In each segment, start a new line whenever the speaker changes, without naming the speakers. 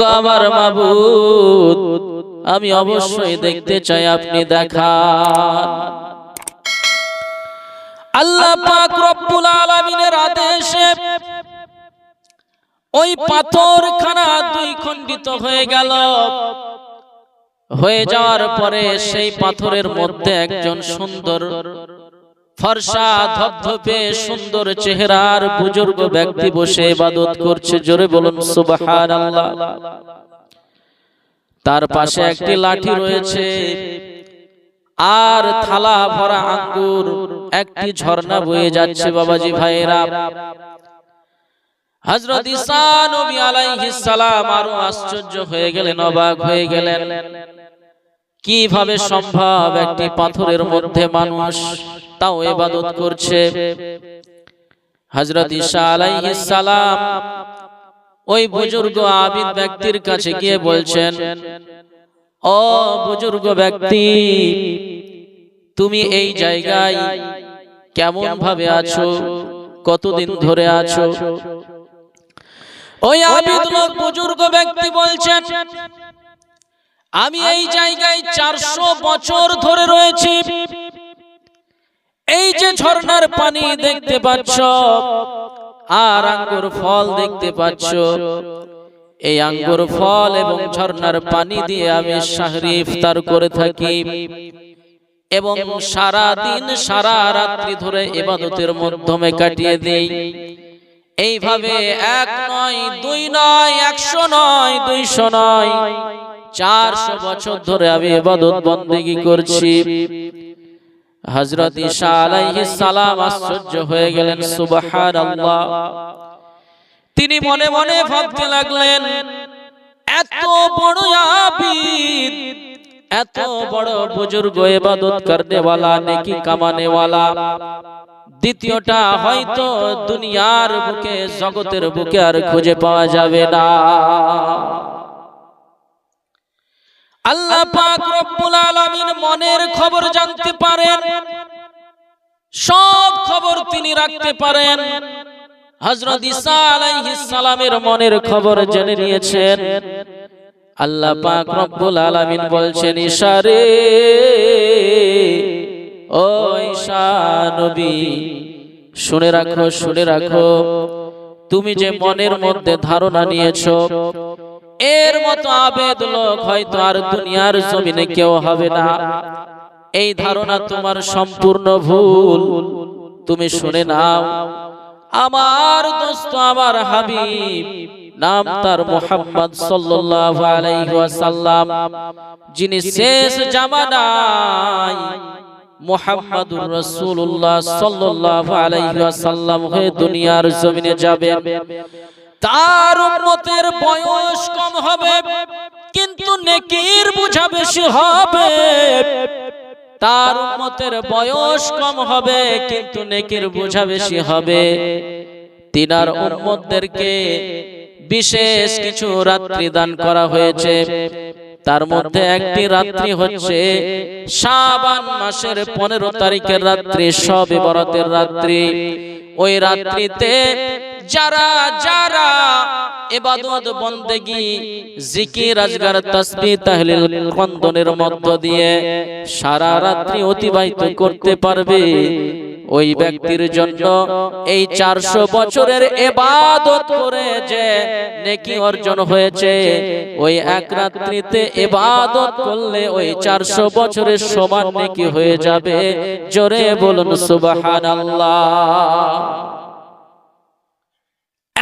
আমার মাবুদ, আমি অবশ্যই দেখতে চাই আপনি দেখান। আল্লাহ পাক রব্বুল আলামিনের আদেশে ওই পাথরখানা দুই খণ্ডিত হয়ে গেল। হয়ে যাওয়ার পরে সেই পাথরের মধ্যে একজন সুন্দর ফর্সা ধপধপে সুন্দর চেহারার বুজুর্গ ব্যক্তি বসে ইবাদত করছে জোরে বলুন সুবহানাল্লাহ। তার পাশে একটি লাঠি রয়েছে আর থালা ভরা আঙ্গুর একটি ঝর্ণা বয়ে যাচ্ছে বাবাজি ভাইয়েরা। হযরত ঈসা নবী আলাইহিস সালাম আরও আশ্চর্য হয়ে গেলেন অবাক হয়ে গেলেন। কীভাবে সম্ভব? একটি পাথরের মধ্যে মানুষ তাও ইবাদত করছে। ঈসা আলাইহিস সালাম ওই বুজুর্গ আবিদ ব্যক্তির কাছে গিয়ে বলছেন ও বুজুর্গ ব্যক্তি তুমি এই জায়গায় কেমন ভাবে আছো? কতদিন ধরে আছো? ওই আবিদ লোক বুজুর্গ ব্যক্তি বলছেন আমি এই জায়গায় চারশো বছর ধরে রয়েছি। এই যে ঝর্ণার পানি দেখতে পাচ্ছ আর আঙ্গুর ফল দেখতে পাচ্ছ এই আঙ্গুর ফল এবং ঝর্ণার পানি দিয়ে আমি শাহরি ইফতার করে থাকি। এবং সারা দিন সারা রাত্রি ধরে ইবাদতের মাধ্যমে কাটিয়ে দেই। এইভাবে এক নয় দুই নয় একশো নয় দুইশো নয় চারশো বছর ধরে আমি ইবাদত বন্দেগি করছি হযরত ঈসা আলাইহিস সালাম আশ্চর্য হয়ে গেলেন সুবহানাল্লাহ তিনি মনে মনে ভাবতে লাগলেন এত বড় আবিদ এত বড় বুজুর্গ ইবাদত করতে वाला নেকি কামানে वाला দ্বিতীয়টা হয়তো দুনিয়ার বুকে জগতের বুকে আর খুঁজে পাওয়া যাবে না আল্লাহ পাক রব্বুল আলামিন মনের খবর জানতে পারেন, সব খবর তিনি রাখতে পারেন। হযরত ঈসা আলাইহিস সালামের মনের খবর জেনে নিয়েছেন। আল্লাহ পাক রব্বুল আলামিন বলছেন, ঈসা রে, ও ঈসা নবী, শুনে রাখো শুনে রাখো, তুমি যে মনের মধ্যে ধারণা নিয়েছো এর মতো আবেদ লোক হয়তো আর দুনিয়ার জমিনে কেউ হবে না। এই ধারণা তোমার সম্পূর্ণ ভুল। তুমি শুনে নাও, আমার দোস্ত, আমার হাবিব, নাম তার মোহাম্মদ সাল্লাল্লাহু আলাইহি ওয়াসাল্লাম, যিনি শেষ জামানায় মুহাম্মাদুর রাসূলুল্লাহ সাল্লাল্লাহু আলাইহি ওয়াসাল্লাম হয়ে দুনিয়ার জমিনে যাবেন। তার উম্মতের বয়স কম হবে, কিন্তু নেকির বুঝা বেশি হবে। তার উম্মতের বয়স কম হবে, কিন্তু নেকির বুঝা বেশি হবে। তিনার উম্মতদেরকে বিশেষ কিছু রাত্রি দান করা হয়েছে। তার মধ্যে একটি রাত্রি হচ্ছে শাবান মাসের পনেরো তারিখের রাত্রি, সবে বরাতের রাত্রি। ওই রাত্রিতে যারা যারা ইবাদত বন্দেগি, জিকির, আজগার, তাসবিহ, তাহলিল কন্দনের মধ্য দিয়ে সারা রাত্রি অতিবাহিত করতে পারবে। ওই ব্যক্তির জন্য এই চারশো বছরের এবাদত করে যে নেকি অর্জন হয়েছে, ওই এক রাত্রিতে এবাদত করলে ওই চারশো বছরের সমান নেকি হয়ে যাবে। জোরে বলুন, সুবহানাল্লাহ।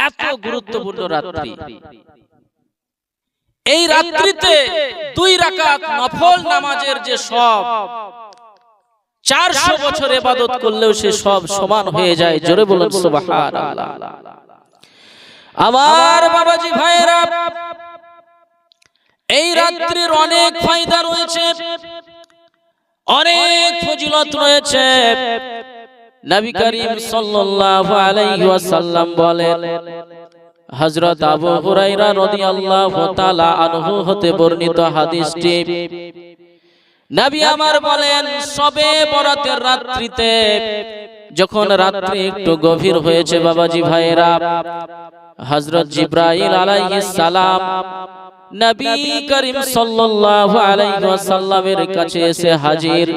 এত গুরুত্বপূর্ণ রাত্রি। এই রাত্রিতে দুই রাকাত নফল নামাজের যে সব চারশো বছর এবাদত করলেও সে সব সমান হয়ে যায়। জোরে বলুন আমার বাবাজি ভাইরা এই রাত্রির অনেক ফায়দা রয়েছে। অনেক ফজিলত রয়েছে। নবী করিম সাল্লাল্লাহু আলাইহি ওয়াসাল্লাম বলেন হযরত আবু হুরায়রা রাদিয়াল্লাহু তাআলা আনহু হতে বর্ণিত হাদিসটি। নবী আমার বলেন সবে বরাতের রাত্রিতে যখন রাত্রি একটু গভীর হয়েছে বাবাজি ভাইয়েরা হযরত জিব্রাইল আলাইহিস সালাম নবী করিম সাল্লাল্লাহু আলাইহি ওয়াসাল্লামের কাছে এসে হাজির।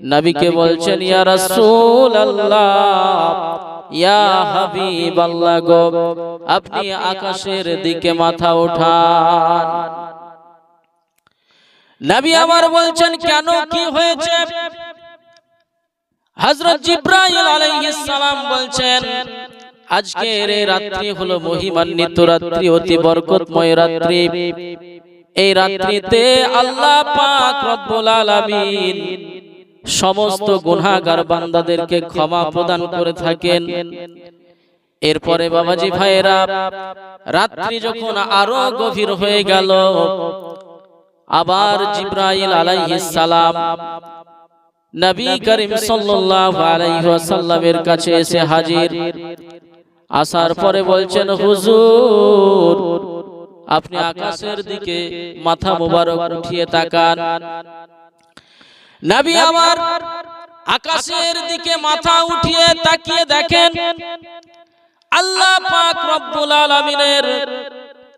নবীকে বলছেন ইয়া রাসূলুল্লাহ ইয়া হাবিবাল্লাহ গো আপনি আকাশের দিকে মাথা ওঠান নবী আমার বলছেন কেন কি হয়েছে? হযরত জিব্রাইল আলাইহিস সালাম বলছেন আজকের এই রাত্রি হলো মহিমান্বিত রাত্রি অতি বরকতময় রাত্রি। এই রাত্রিতে আল্লাহ পাক রব্বুল আলামিন সমস্ত গুনাহগার বান্দাদেরকে ক্ষমা প্রদান করে থাকেন। এরপরে বাবাজি ভাইয়েরা রাত্রি যখন আরও গভীর হয়ে গেল আবার জিব্রাইল আলাইহিস সালাম নবী করিম সাল্লাল্লাহু আলাইহি ওয়াসাল্লামের কাছে এসে হাজির। আসার পরে বলছেন হুজুর আপনি আকাশের দিকে মাথা মোবারক উঠিয়ে তাকান। নবী আমার আকাশের দিকে মাথা উঠিয়ে তাকিয়ে দেখেন আল্লাহ পাক রব্বুল আলামিনের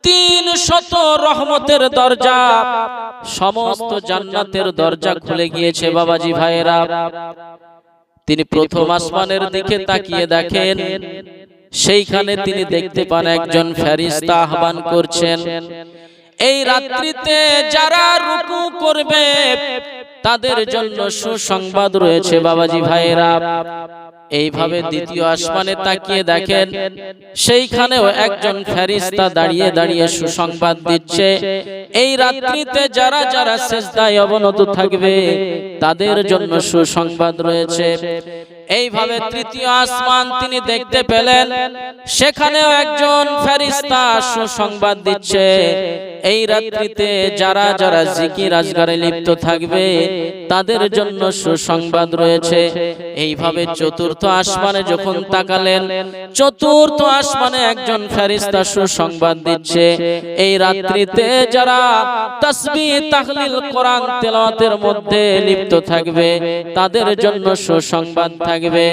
তিন শত রহমতের দরজা সমস্ত জান্নাতের দরজা খুলে গিয়েছে বাবাজি ভাইয়েরা। তিনি প্রথম আসমানের দিকে তাকিয়ে দেখেন। সেইখানে তিনি দেখতে পান একজন ফেরিস্তা আহ্বান করছেন। এই রাত্রিতে যারা রুকু করবে তাদের জন্য সুসংবাদ রয়েছে বাবাজি ভাইয়েরা। এইভাবে দ্বিতীয় আসমানে তাকিয়ে দেখেন সেইখানেও একজন ফেরিস্তা দাঁড়িয়ে দাঁড়িয়ে সুসংবাদ দিচ্ছে। এই রাত্রিতে যারা যারা শেষদায় অবনত থাকবে তাদের জন্য সুসংবাদ রয়েছে। এইভাবে তৃতীয় আসমান তিনি দেখতে পেলেন সেখানেও একজন ফেরিস্তা সুসংবাদ দিচ্ছে। এই রাত্রিতে যারা যারা জিকির আজগারে লিপ্ত থাকবে, তাদের জন্য সুসংবাদ রয়েছে। এইভাবে চতুর্থ আসমানে যখন তাকালেন, চতুর্থ আসমানে একজন ফেরিস্তা সুসংবাদ দিচ্ছে। এই রাত্রিতে যারা তাসবিহ তাহলিল, কোরআন, তেলাওয়াতের মধ্যে লিপ্ত থাকবে, তাদের জন্য সুসংবাদ থাকবে।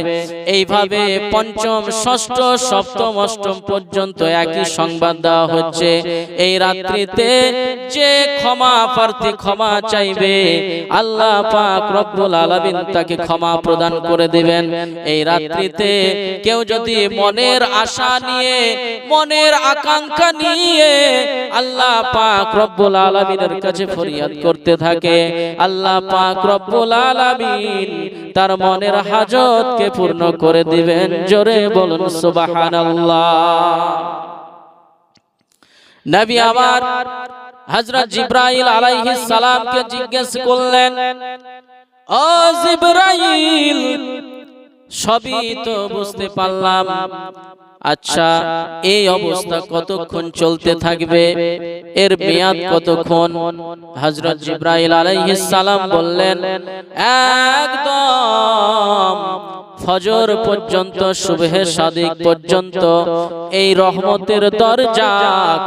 এইভাবে পঞ্চম, ষষ্ঠ, সপ্তম, অষ্টম পর্যন্ত একই সংবাদ দেওয়া হচ্ছে। এই রাত্রিতে যে ক্ষমা প্রার্থী ক্ষমা চাইবে, আল্লাহ পাক রব্বুল আলামিন তাকে ক্ষমা প্রদান করে দিবেন। এই রাত্রিতে কেউ যদি মনের আশা নিয়ে, মনের আকাঙ্ক্ষা নিয়ে আল্লাহ পাক রব্বুল আলামিনের কাছে ফরিয়াদ করতে থাকে, আল্লাহ পাক রব্বুল আলামিন তার মনের হাজতকে পূর্ণ করে দিবেন। জোরে বলুন, সুবহানাল্লাহ। নবী আমার হযরত জিব্রাইল আলাইহিস সালামকে জিজ্ঞেস করলেন ও জিব্রাইল সবই তো বুঝতে পারলাম। আচ্ছা এই অবস্থা কতক্ষণ চলতে থাকবে? এর মেয়াদ কতক্ষণ? হযরত জিব্রাইল আলাইহিস সালাম বললেন একদম। ফজর পর্যন্ত সুবহে সাদিক পর্যন্ত এই রহমতের দরজা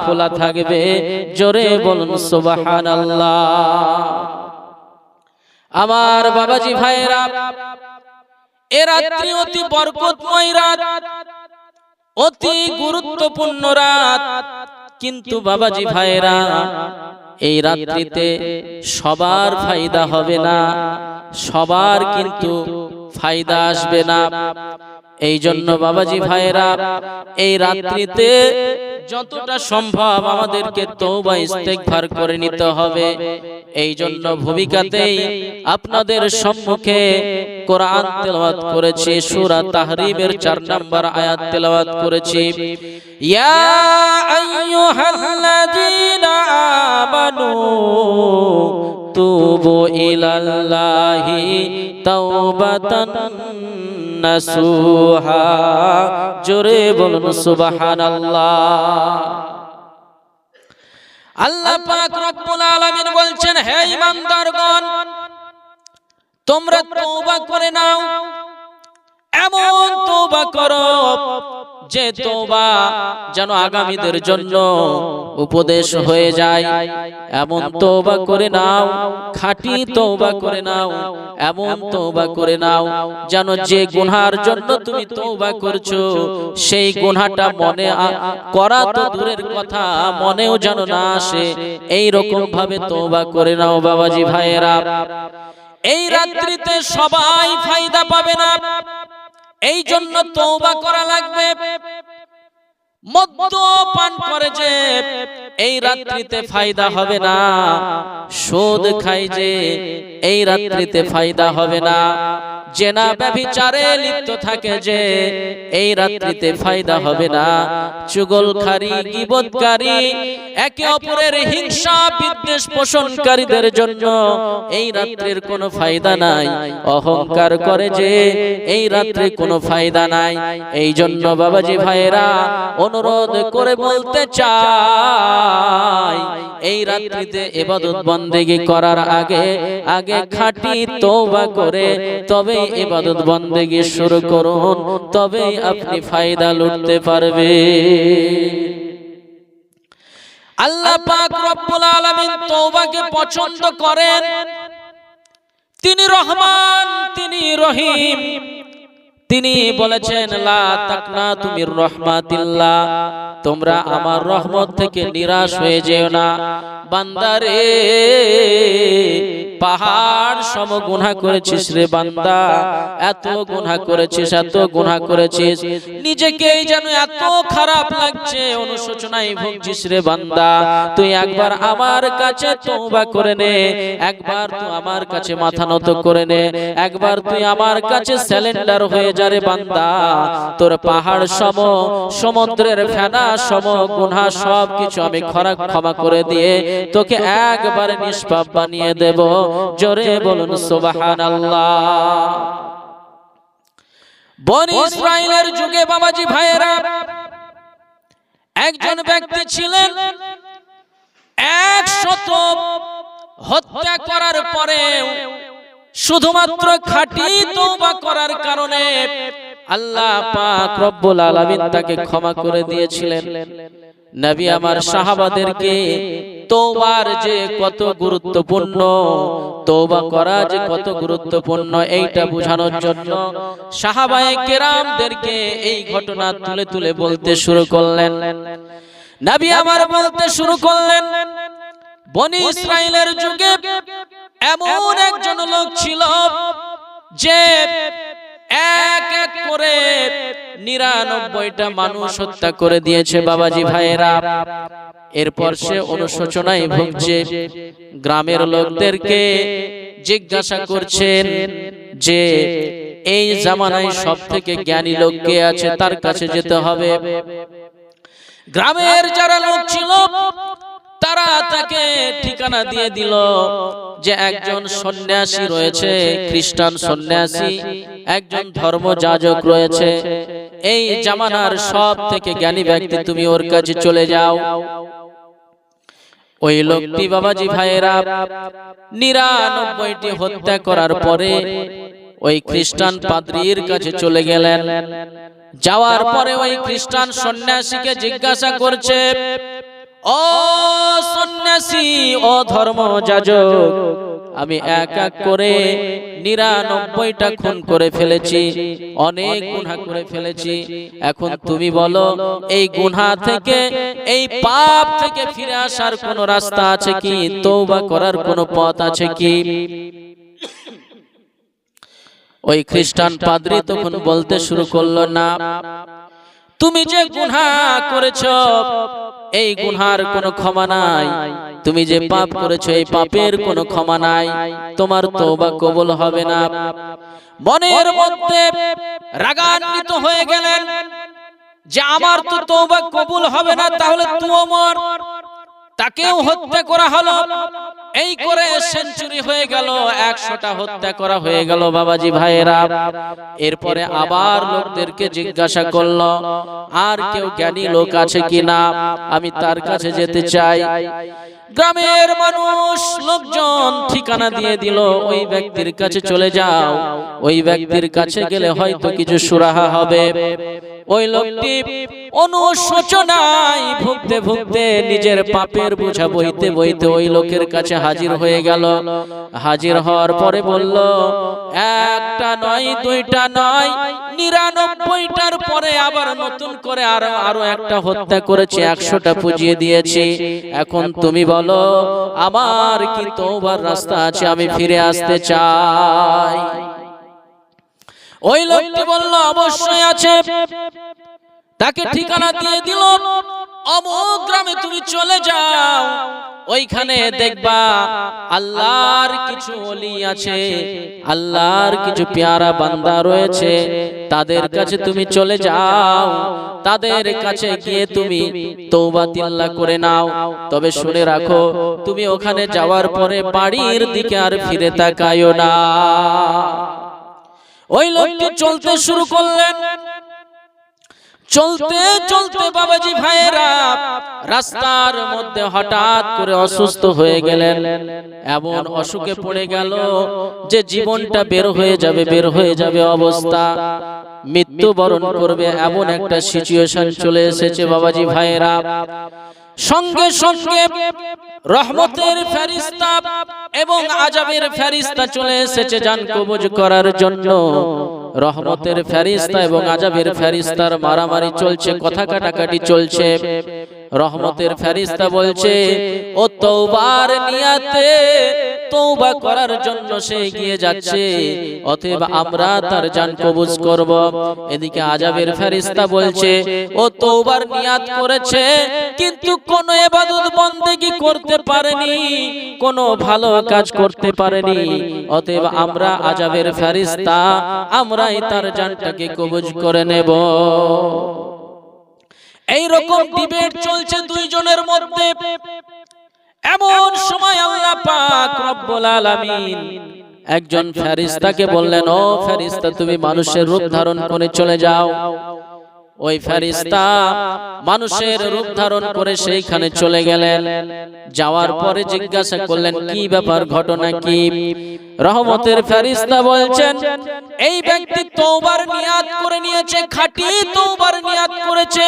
খোলা থাকবে। জোরে বলুন সুবহানাল্লাহ। আমার বাবাজি ভাইরা এ রাত্রি অতি বরকতময় রাত। অতি গুরুত্বপূর্ণ রাত। কিন্তু বাবাজি ভাইরা এই রাত্রিতে সবার ফায়দা হবে না। সবার কিন্তু ফায়দা আসবে না। এই জন্য বাবাজি ভাইরা এই রাত্রিতে যতটা সম্ভব আমাদেরকে তওবা ইস্তেগফার করে নিতে হবে। এই জন্য ভূমিকাতেই আপনাদের সম্মুখে কোরআন তেলাওয়াত করেছি সূরা তাহরিমের 4 নম্বর আয়াত তেলাওয়াত করেছি। ইয়া আইয়ুহাল্লাযীনা আমানু তুবু ইলাল্লাহি তাওবাতান নাসুহা জোরে বলুন, সুবহানাল্লাহ। আল্লাহ পাক রব্বুল আলামিন বলছেন, হে ঈমানদারগণ, তোমরা তওবা করে নাও, এমন তওবা করো যে তোবা যেন আগামীদের জন্য উপদেশ হয়ে যায়। এমন তোবা করে নাও, খাঁটি তোবা করে নাও, এমন তোবা করে নাও, যেন যে গুনহার জন্য তুমি তোবা করছ, সেই গুনহাটা মনে করা তো দূরের কথা, মনেও যেন না আসে। এই রকম ভাবে তোবা করে নাও বাবাজি ভাইয়েরা। এই রাত্রিতে সবাই ফায়দা পাবে না। এই জন্য তৌবা করা লাগবে। মদ্য পান করে যে এই রাত্রিতে ফায়দা হবে না। সুদ খাই যে এই রাত্রিতে ফায়দা হবে না। জেনা ব্যভিচারে লিপ্ত থাকে যে এই রাত্রিতে ফায়দা হবে না। চুগলখারি একে অপরের হিংসা বিদ্বেষ পোষণকারীদের জন্য এই রাত্রির কোনো ফায়দা নাই। অহংকার করে যে এই রাত্রে কোনো ফায়দা নাই। এই জন্য বাবাজি ভাইয়েরা অনুরোধ করে বলতে চাই। এই রাত্রিতে এবাদত বন্দেগি করার আগে আগে খাঁটি তওবা করে তবে এবাদত বন্দেগি শুরু করুন তবে আপনি ফায়দা লুটতে পারবে আল্লাহ পাক রব্বুল আলামিন তওবাকে পছন্দ করেন। তিনি রহমান, তিনি রহিম। তিনি বলেছেন লা তাকনা তুমি রহমাতিল্লাহ। তোমরা আমার রহমত থেকে নিরাশ হয়ে যেও না। বান্দারে পাহাড় সম গুনাহ করেছিস রে বান্দা। এত গুনাহ করেছিস এত গুনাহ করেছিস। নিজেকেই যেন এত খারাপ লাগছে অনুশোচনায় ভুগছিস রে বান্দা। তুই একবার আমার কাছে তওবা করে নে। একবার তুই আমার কাছে মাথা নত করে নে। একবার তুই আমার কাছে স্যালেন্ডার হয়ে যা রে বান্দা, তোর পাহাড় সম, সমুদ্রের ফেনা সম, গুনাহ সব কিছু আমি খরা, ক্ষমা করে দিয়ে তোকে একবার নিষ্পাপ বানিয়ে দেব। জোরে বলুন, সুবহানাল্লাহ। বনি ইসরাইলের যুগে বাবাজি ভাইয়েরা, একজন ব্যক্তি ছিলেন একশত হত্যা করার পরে শুধুমাত্র খাঁটি তওবা করার কারণে আল্লাহ পাক রব্বুল আলামিন তাকে ক্ষমা করে দিয়েছিলেন। নবী আমার সাহাবাদেরকে তওবার যে কত গুরুত্বপূর্ণ, তওবা করা যে কত গুরুত্বপূর্ণ, এইটা বোঝানোর জন্য সাহাবায়ে কেরামদেরকে এই ঘটনা তুলে তুলে বলতে শুরু করলেন। নবী আমার বলতে শুরু করলেন বনি ইসরাইলের যুগে এমন একজন লোক ছিল যে এক এক করে নিরানব্বইটা মানুষ হত্যা করে দিয়েছে বাবাজি ভাইয়েরা। এরপর সে অনুশোচনায় ভুগছে। গ্রামের লোকদেরকে জিজ্ঞাসা করছেন যে এই জামানায় সব থেকে জ্ঞানী লোক কে আছে তার কাছে যেতে হবে। গ্রামের যারা লোক ছিল তারা তাকে ঠিকানা দিয়ে দিল যে একজন সন্ন্যাসী রয়েছে খ্রিস্টান সন্ন্যাসী একজন ধর্মযাজক রয়েছে। এই জামানার সব থেকে জ্ঞানী ব্যক্তি তুমি ওর কাছে চলে যাও। ওই লোকটি বাবাজি ভাইয়েরা নিরানব্বইটি হত্যা করার পরে ওই খ্রিস্টান পাদ্রীর কাছে চলে গেলেন। যাওয়ার পরে ওই খ্রিস্টান সন্ন্যাসীকে জিজ্ঞাসা করছে ও সন্ন্যাসী, ও ধর্ম যাজক আমি এক এক করে নিরানব্বইটা খুন করে ফেলেছি, অনেক গুণা করে ফেলেছি। এখন তুমি বলো, এই গুণা থেকে, এই পাপ থেকে ফিরে আসার কোন রাস্তা আছে কি? তৌবা করার কোন পথ আছে কি? ওই খ্রিস্টান পাদ্রী তখন বলতে শুরু করল, না, তুমি যে গুনাহ করেছ এই গুনহার কোনো ক্ষমা নাই। তুমি যে পাপ করেছ এই পাপের কোনো ক্ষমা নাই। তোমার তওবা কবুল হবে না। মনের মধ্যে রাগান্বিত হয়ে গেলেন যে আমার তো তওবা কবুল হবে না তাহলে তুই মর তাকেও হত্যা করা হলো। এই করে সেঞ্চুরি হয়ে গেল একশোটা হত্যা করা হয়ে গেল বাবাজি ভাইয়েরা। এরপরে আবার লোকদেরকে জিজ্ঞাসা করল আর কেউ জ্ঞানী লোক আছে কিনা? আমি তার কাছে যেতে চাই। গ্রামের মানুষ লোকজন ঠিকানা দিয়ে দিল, ওই ব্যক্তির কাছে চলে যাও। ওই ব্যক্তির কাছে গেলে হয়তো কিছু সুরাহা হবে। ওই লোকটি অনুশোচনায় ভুগতে ভুগতে নিজের পাপের বোঝা বইতে বইতে ওই লোকের কাছে হাজির হয়ে গেল। হাজির হওয়ার পরে বলল, একটা নয়, দুইটা নয় নিরানব্বইটার পরে আবার নতুন করে আরও আরও একটা হত্যা করেছে, একশোটা পুজিয়ে দিয়েছি। এখন তুমি বলো, আমার কি তোমার রাস্তা আছে? আমি ফিরে আসতে চাই। ওই লোকটি বলল, অবশ্যই আছে। তাকে ঠিকানা দিয়ে দিল। অমুক গ্রামে তুমি চলে যাও ওইখানে দেখবা আল্লাহর কিছু অলি আছে আল্লাহর কিছু পেয়ারা বান্দা রয়েছে তাদের কাছে তুমি চলে যাও তাদের কাছে গিয়ে তুমি তৌবা তিল্লা করে নাও তবে শুনে রাখো তুমি ওখানে যাওয়ার পরে বাড়ির দিকে আর ফিরে তাকায়ও না। ওই লোকটি চলতে শুরু করলেন। চলতে চলতে বাবাজি ভাইয়েরা রাস্তার মধ্যে হঠাৎ করে অসুস্থ হয়ে গেলেন। এমন অসুখে পড়ে গেল যে জীবনটা বের হয়ে যাবে বের হয়ে যাবে অবস্থা। মৃত্যুবরণ করবে এমন একটা সিচুয়েশন চলে এসেছে বাবাজি ভাইয়েরা। সঙ্গে সঙ্গে রহমতের ফেরিস্তা এবং আজাবের ফেরিস্তা চলে এসেছে জান কবজ করার জন্য। রহমতের ফেরিস্তা এবং আজাবের ফেরিস্তার মারামারি চলছে কথা কাটাকাটি চলছে। রহমতের ফেরিস্তা বলছে ও তৌবার নিয়াতে তৌবা করার জন্য সে এগিয়ে যাচ্ছে। অতএব আমরা তার জান কবুজ করব। এদিকে আজাবের ফেরিস্তা বলছে ও তৌবার নিয়াত করেছে কিন্তু কোন ইবাদত বন্দেগি করতে পারেনি কোন ভালো কাজ করতে পারেনি। অতএব আমরা আজাবের ফেরিস্তা আমরাই তার জানটাকে কবুজ করে নেব। এই রকম ডিবেট চলছে দুইজনের মধ্যে। এমন সময় আল্লাহ পাক রব্বুল আলামিন একজন ফেরেশতাকে বললেন ও ফেরেশতা তুমি মানুষের রূপ ধারণ করে চলে যাও। ওই ফেরিস্তা মানুষের রূপ ধারণ করে সেইখানে চলে গেলেন। যাওয়ার পরে জিজ্ঞাসা করলেন কি ব্যাপার ঘটনা কি? রহমতের ফেরিস্তা বলছেন এই ব্যক্তি তৌবার নিয়াত করে নিয়েছে খাঁটি তৌবার নিয়াত করেছে।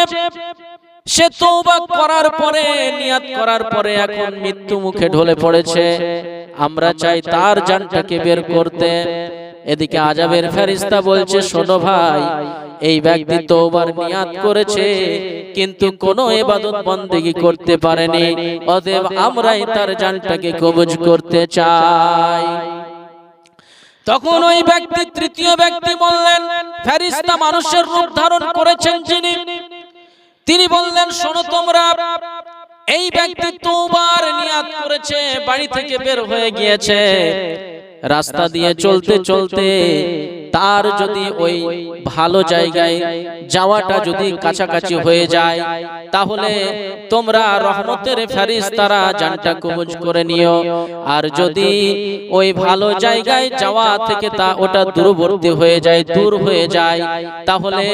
সে তৌবা করার পরে নিয়াত করার পরে এখন মৃত্যু মুখে ঢলে পড়েছে। আমরা চাই তার জানটাকে বের করতে এদিকে আজাবের ফেরিস্তা বলছে শোনো ভাই এই ব্যক্তি তওবার নিয়াত করেছে কিন্তু কোন ইবাদত বন্দেগি করতে পারেনি। অতএব আমরাই তার জানটাকে কবজ করতে চাই। তখন ওই ব্যক্তি তৃতীয় ব্যক্তি বললেন ফেরিস্তা মানুষের রূপ ধারণ করেছেন যিনি। তিনি বললেন শোনো তোমরা এই ব্যক্তি তোবার নিয়াত করেছে বাড়ি থেকে বের হয়ে গিয়েছে। রাস্তা দিয়ে চলতে চলতে তার যদি ওই ভালো জায়গায় যাওয়াটা যদি কাছাকাছি হয়ে যায় তাহলে তোমরা রহমতের ফেরিস তারা জানটা কবুজ করে নিও। আর যদি ওই ভালো জায়গায় যাওয়া থেকে তা ওটা দূরবর্তী হয়ে যায় দূর হয়ে যায় তাহলে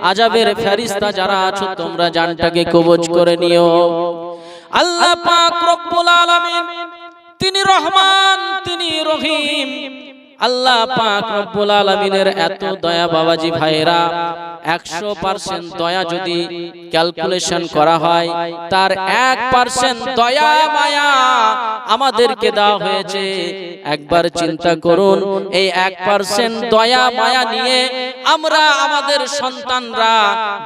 আজাবের ফেরিস্তা যারা আছো তোমরা জানটাকে কবুজ করে নিও। আল্লাহ পাক রব্বুল আলামিন তিনি রহমান তিনি রহিম। আল্লাহ পাক রব্বুল আলামিনের এত দয়া বাবাজি ভাইরা একশো পার্সেন্ট দয়া যদি ক্যালকুলেশন করা হয় তার এক পার্সেন্ট দয়া মায়া আমাদেরকে দেওয়া হয়েছে। একবার চিন্তা করুন এই এক পার্সেন্ট দয়া মায়া নিয়ে আমরা আমাদের সন্তানরা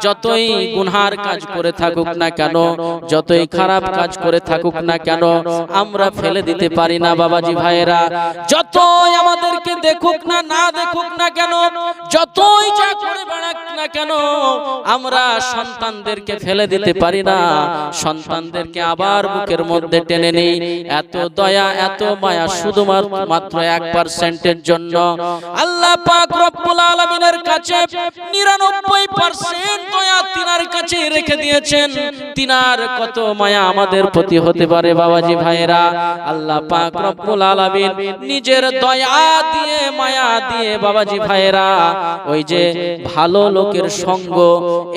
যতই গুনহার কাজ করে থাকুক না কেন যতই খারাপ কাজ করে থাকুক না কেন আমরা ফেলে দিতে পারি না বাবাজি ভাইয়েরা। যতই আমাদেরকে দেখুক না না দেখুক না কেন যতই যা করে বেড়াক না কেন? আমরা সন্তানদেরকে ফেলে দিতে পারি না। সন্তানদেরকে আবার বুকের মধ্যে টেনে নেই। এত দয়া এত মায়া শুধুমাত্র এক পার্সেন্টের জন্য। আল্লাহ পাক রব্বুল আলামিনের কাছে নিরানব্বই পার্সেন্ট দয়া তিনার কাছে রেখে দিয়েছেন। তিনার কত মায়া আমাদের প্রতি হতে পারে বাবাজি ভাইরা আল্লাহ পাক রব্বুল আলামিন নিজের দয়া দিয়ে মায়া দিয়ে বাবাজি ভাইরা ওই যে ভালো লোকের সঙ্গ।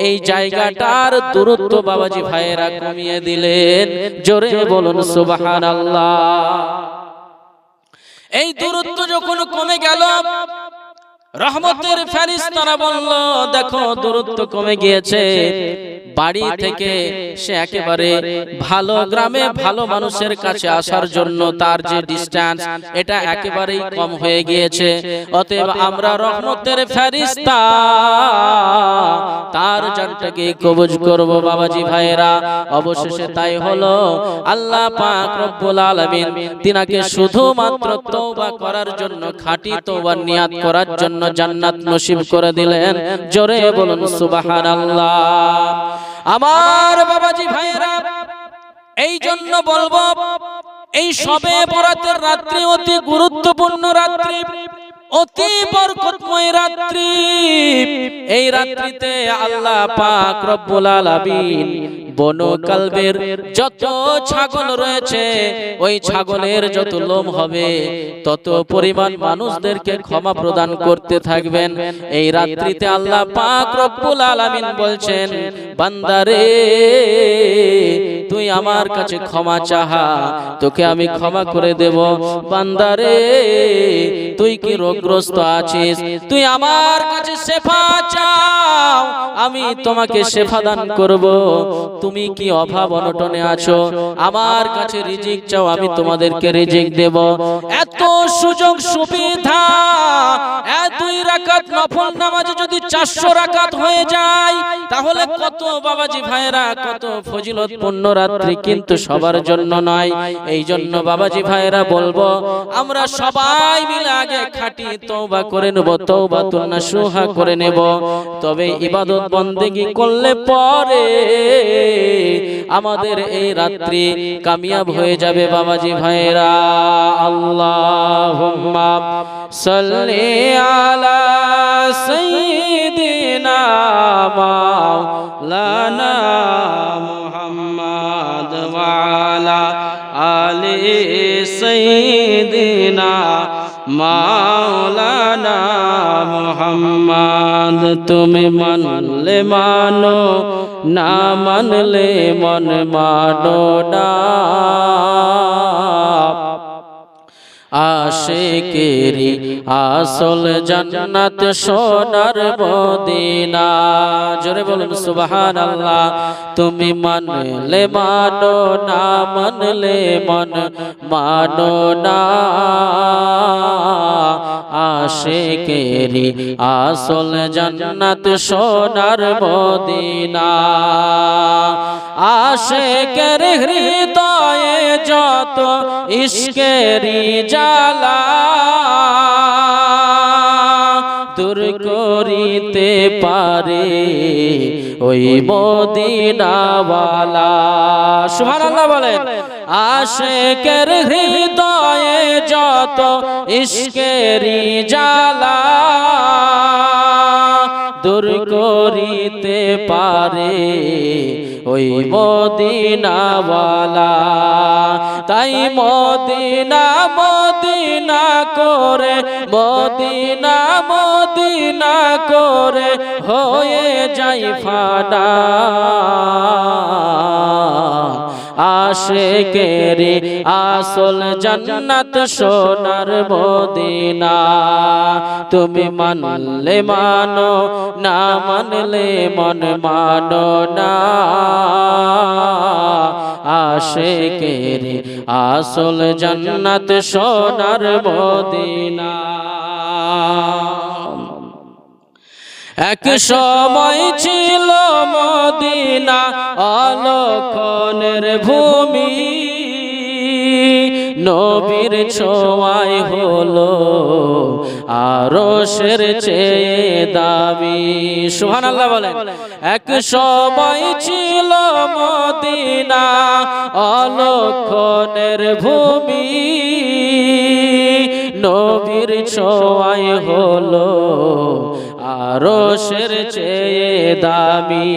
এই জায়গাটার দূরত্ব বাবাজি ভাইয়েরা কমিয়ে দিলেন। জোরে বলুন সুবহানাল্লাহ। এই দূরত্ব যখন কমে গেল রহমতের ফেরিস্তারা বলল দেখো দূরত্ব কমে গিয়েছে। বাড়ি থেকে সে একেবারে ভালো গ্রামে ভালো মানুষের কাছে আসার জন্য তার যে ডিস্টেন্স এটা একেবারেই কম হয়ে গিয়েছে। অতএব আমরা রহমতের ফেরিস্তা তার জানটাকে কবজ করব বাবাজি ভাইয়েরা। অবশেষে তাই হলো আল্লাহ পাক রব্বুল আলামিন তিনাকে শুধুমাত্র তওবা করার জন্য খাঁটি তওবার নিয়াত করার জন্য জান্নাত নসিব করে দিলেন। জোরে বলুন, সুবহানাল্লাহ। আমার বাবাজি ভাইয়েরা এই জন্য বলব, এই সবে বরাতের রাত্রি অতি গুরুত্বপূর্ণ রাত্রি। অতি বরকতময় রাত্রি। এই রাত্রিতে আল্লাহ পাক রব্বুল আলামিন বনু কালবের যত ছাগল রয়েছে ওই ছাগলের যত লোম হবে তত পরিমাণ মানুষদেরকে ক্ষমা প্রদান করতে থাকবেন। এই রাত্রিতে আল্লাহ পাক রব্বুল আলামিন বলছেন বান্দারে তুই আমার কাছে ক্ষমা চাহা তোকে আমি ক্ষমা করে দেব। বান্দারে তুই কি রোগগ্রস্ত আছিস। তুই আমার কাছে শেফা চাও আমি তোমাকে শেফা দান করব। তুমি কি অভাব অনটনে আছো? আমার কাছে রিজিক চাও আমি তোমাদেরকে রিজিক দেব। এত সুযোগ সুবিধা দুই রাকাত নফল নামাজে যদি চারশো রাকাত হয়ে যায় তাহলে কত বাবাজি ভাইরা কত ফজিলত পূর্ণ রাত্রি কিন্তু সবার জন্য নয়। এই জন্য বাবাজি ভাইরা বলব আমরা সবাই মিলে আগে খাটি তওবা করে নেব তওবা তুলনা সুহা করে নেব। তবে ইবাদত বন্দেগি করলে পরে আমাদের এই রাত্রি কামিয়াব হয়ে যাবে বাবাজি ভাইরা। আল্লাহুম্মা সাল্লি আলা সাইয়্যিদিনা মাওলানা মুহাম্মদ ওয়া আলা আলি সাইয়্যিদিনা মাওলানা মুহাম্মদ তুমি মানলে মানো না মানলে মন মানো না। আশেকেরি আসল জান্নাত সোনার মদিনা। জোরে বলুন, সুবহানাল্লাহ। তুমি মানলে মানো না, মানলে মন মানো না। আশেকেরি আসল জান্নাত সোনার মদিনা। আশেকের হৃদয়ে যত ইশকেরি জালা দূর করিতে পারে ওই মদিনাওয়ালা। সুবহানাল্লাহ বলেন আশেকের হৃদয়ে যত ইশকেরি জালা দূর করিতে পারে। ওই মদিনাওয়ালা। তাই মদিনা মদিনা করে মদিনা মদিনা করে হয়ে যাই ফানা আশেকেরি আসল জান্নাত সোনার মদিনা। তুমি মানলে মানো, না মানলে মন মানো না। আশেকেরি আসল জান্নাত সোনার মদিনা। এক সময় ছিল মদিনা অলক্ষণের ভূমি। নবীর ছোঁয়ায় হলো আরও সের চেয়ে দাবি সুহান আল্লাহ বলেন। এক সময় ছিল মদিনা অলক্ষণের ভূমি। নবীর ছোঁয়ায় হলো আরও সের চেয়ে দামি।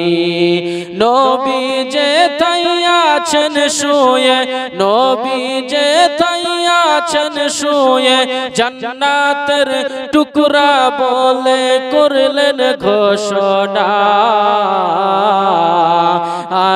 নবী যে তাই আছেন শুয়ে, নবী যে তাই আছেন শুয়ে, জান্নাতের টুকরা বলে করলেন ঘোষণা।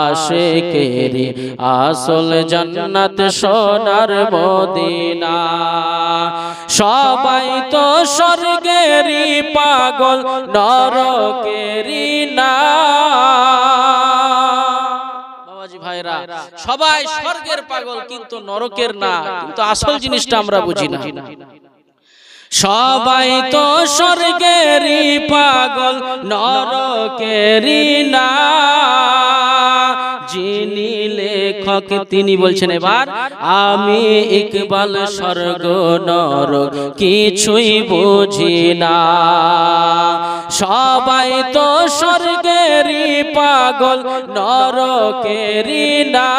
আশেকেরি আসল জান্নাত সোনার মদিনা। সবাই তো স্বর্গেরই পাগল, নরকেরই না। সবাই স্বর্গের পাগল, কিন্তু নরকের না। কিন্তু আসল জিনিসটা আমরা বুঝি না। সবাই তো স্বর্গেরই পাগল, নরকেরই না। যিনি লেখক, তিনি বলছেন এবার, আমি ইকবাল স্বর্গ নরক, কিছুই বুঝি না। সবাই তো স্বর্গেরই পাগল, নরকেরই না।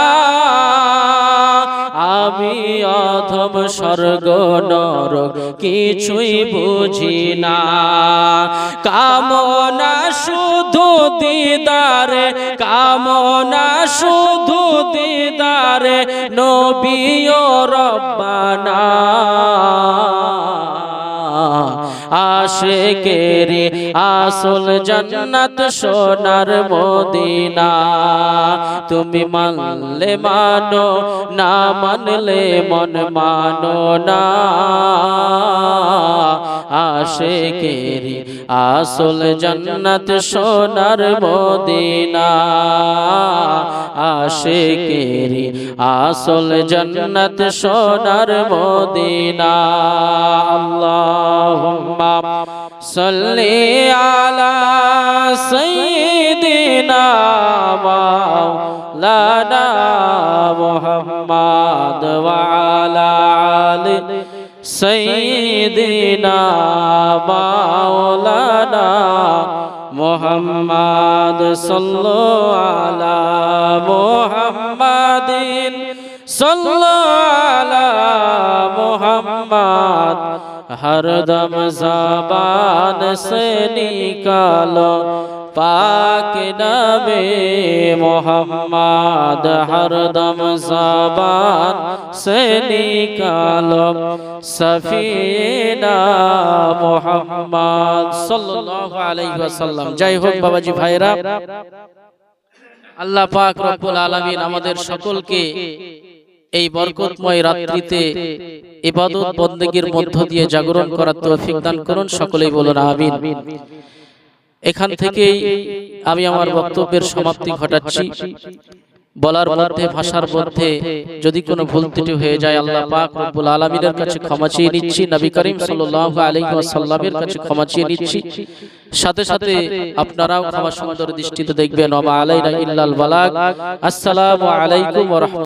আমি অধম স্বর্গ নরক কিছুই বুঝি না। কামনা শুধু দিদারে, কামনা শুধু দিদারে, নবীও রব্বানা। আশেকেরি আসল জান্নাত সোনার মদিনা। তুমি মানলে মানো না মানলে মন মানো না। আশেকেরি আসল জান্নাত সোনার মদিনা। আশেকেরি আসল জান্নাত সোনার মদিনা। আল্লাহুম্মা সাল্লি মুহাম্মদ ওয়া আলা আলি সাইয়্যিদিনা মাওলানা মুহাম্মদ সাল্লাল্লাহু আলা মুহাম্মাদিন সাল্লাল্লাহু আলা মুহাম্মদ हरदम जबान से निकालो पाक नबे मोहम्मद हरदम जबान से निकालो सफीना मोहम्मद सल्लल्लाहु अलैहि वसल्लम जय हो बाबाजी भाईरा আল্লাহ পাক রব্বুল আলামিন আমাদের সকলকে এই বরকতময় রাত্রিতে ইবাদত বন্দেগীর মধ্য দিয়ে জাগরণ করার তৌফিক দান করুন সকলেই বলুন আমিন। এখান থেকেই আমি আমার বক্তব্যের সমাপ্তি ঘটাচ্ছি। বলার মধ্যে ভাষার মধ্যে যদি কোনো ভুল ত্রুটি হয়ে যায় আল্লাহ পাক রব্বুল আলামিনের কাছে ক্ষমা চেয়ে নিচ্ছি নবী করিম সাল্লাল্লাহু আলাইহি ওয়াসাল্লামের কাছে ক্ষমা চেয়ে নিচ্ছি। সাথে সাথে আপনারাও ক্ষমা সুন্দর দৃষ্টিতে দেখবেন। ওয়া আলাইনা ইল্লাল বালাগ আসসালামু আলাইকুম ওয়া